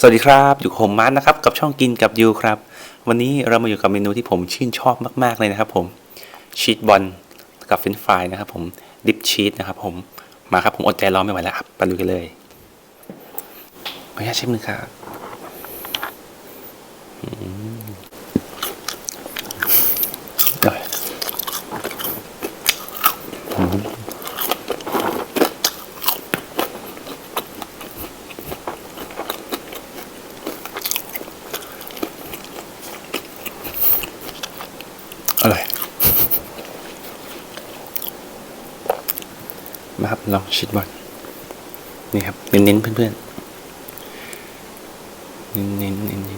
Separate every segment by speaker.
Speaker 1: สวัสดีครับอยู่ผมมาร์ทนะครับกับช่องกินกับยูครับ วันนี้เรามาอยู่กับเมนูที่ผมชื่นชอบมากๆเลยนะครับผมชีสบอลกับเฟรนฟรายนะครับผมดิปชีสนะครับผมมาครับผมอดใจรอไม่ไหวแล้วครับไปดูกันเลยขออนุญาตชิมหนึ่งครับอืมอร่อยอืมอร่อย ครับลองชิดบอลนี่ครับเน้นๆเพื่อนๆเน้นๆเน้นๆ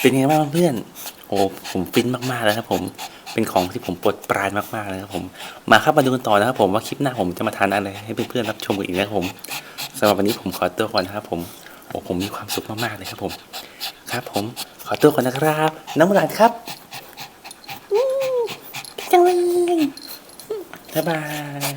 Speaker 1: เป็นไงบ้างเพื่อน โอ้ผมฟินมากๆเลยครับผมเป็นของที่ผมโปรดปรานมากๆเลยครับผม มาครับมาดูกันต่อนะครับผมว่าคลิปหน้าผมจะมาทานอะไรให้เพื่อนๆรับชมกันอีกนะครับผมสำหรับวันนี้ผมขอตัวก่อนนะครับผมโอ้ผมมีความสุขมากๆเลยครับผม ครับผมขอตัวก่อนนะครับ น้ำหลานครับอู้จังเลยบ๊ายบาย